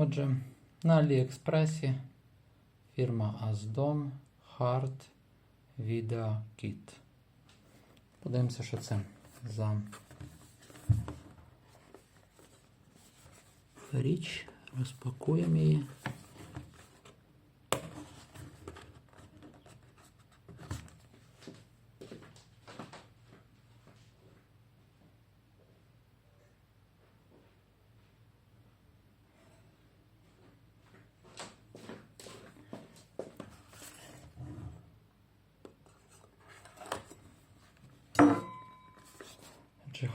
Отже, на Аліекспресі фірма Azdom Hard Video Kit. Подивимося, що це за річ. Розпакуємо її. Чи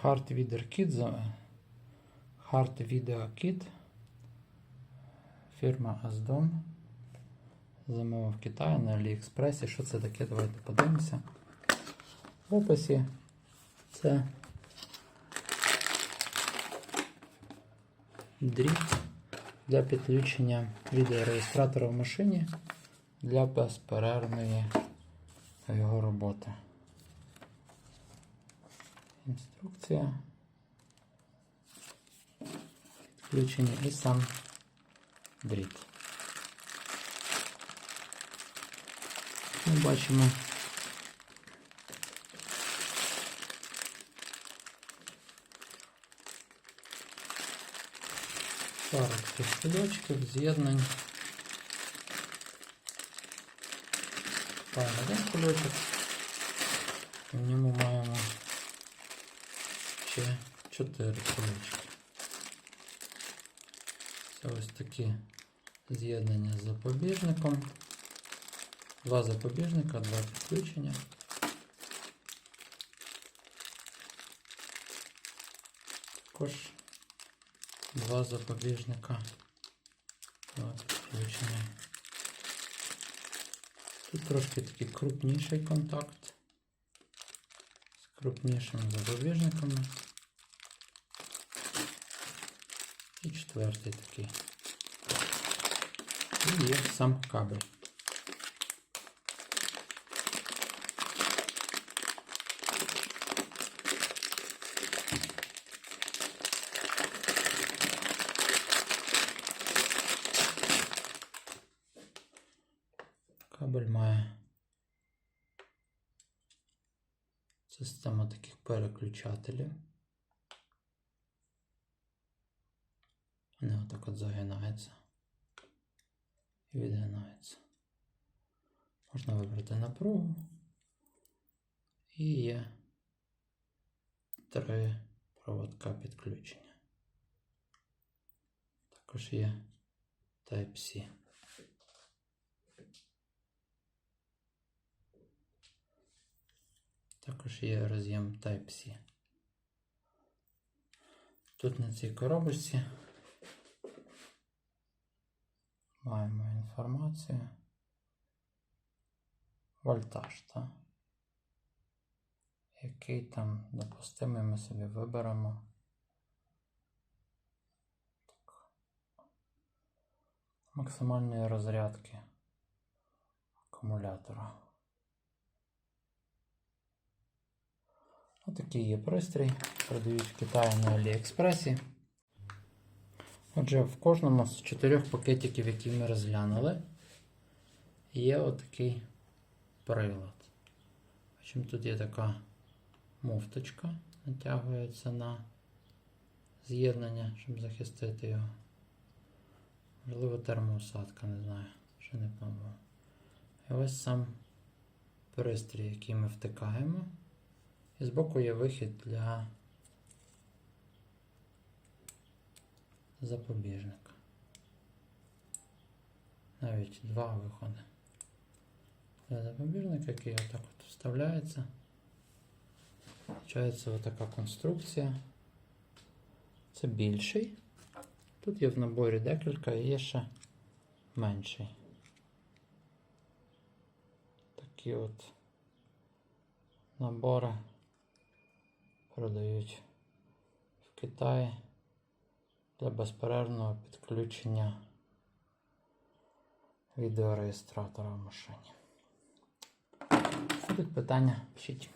Video Kit. Фірма Azdom. Замовив в Китаї на Аліекспресі. Що це таке? Давайте подивимося. В описі це дріт для підключення відеореєстратора в машині для безперервної його роботи. Інструкція. Підключення і сам дріт. Ми бачимо пару таких кульочків, з'єднань. Маємо один кульочок. В ньому маємо ще 4 кулечки. Це ось такі з'єднання з запобіжником. Два запобіжника, два підключення. Також два запобіжника, два підключення. Тут трошки такий крупніший контакт з крупнішими запобіжниками. І четвертий такий. І є сам кабель. Кабель має систему таких переключателів. Вони отак от загинаються і відгинаються. Можна вибрати напругу. І є три проводка підключення. Також є Type-C. Також є роз'єм Type-C. Тут на цій коробочці маємо інформацію. Вольтаж, так? Який там допустимий ми собі виберемо. Так. Максимальної розрядки акумулятора. Отакий є пристрій. Продають в Китаї на Аліекспресі. Отже, в кожному з чотирьох пакетиків, які ми розглянули, є отакий прилад. Бачимо, тут є така муфточка, натягується на з'єднання, щоб захистити його. Можливо, термоусадка, не знаю, ще не пробував. І ось сам пристрій, який ми втикаємо. І збоку є вихід для запобіжника. Навіть два виходи. Для запобіжника, який отак от вставляється. Получається отака конструкція. Це більший. Тут є в наборі декілька і є ще менший. Такі от набори продають в Китаї для безперервного підключення відеореєстратора в машині. Будуть питання, пишіть.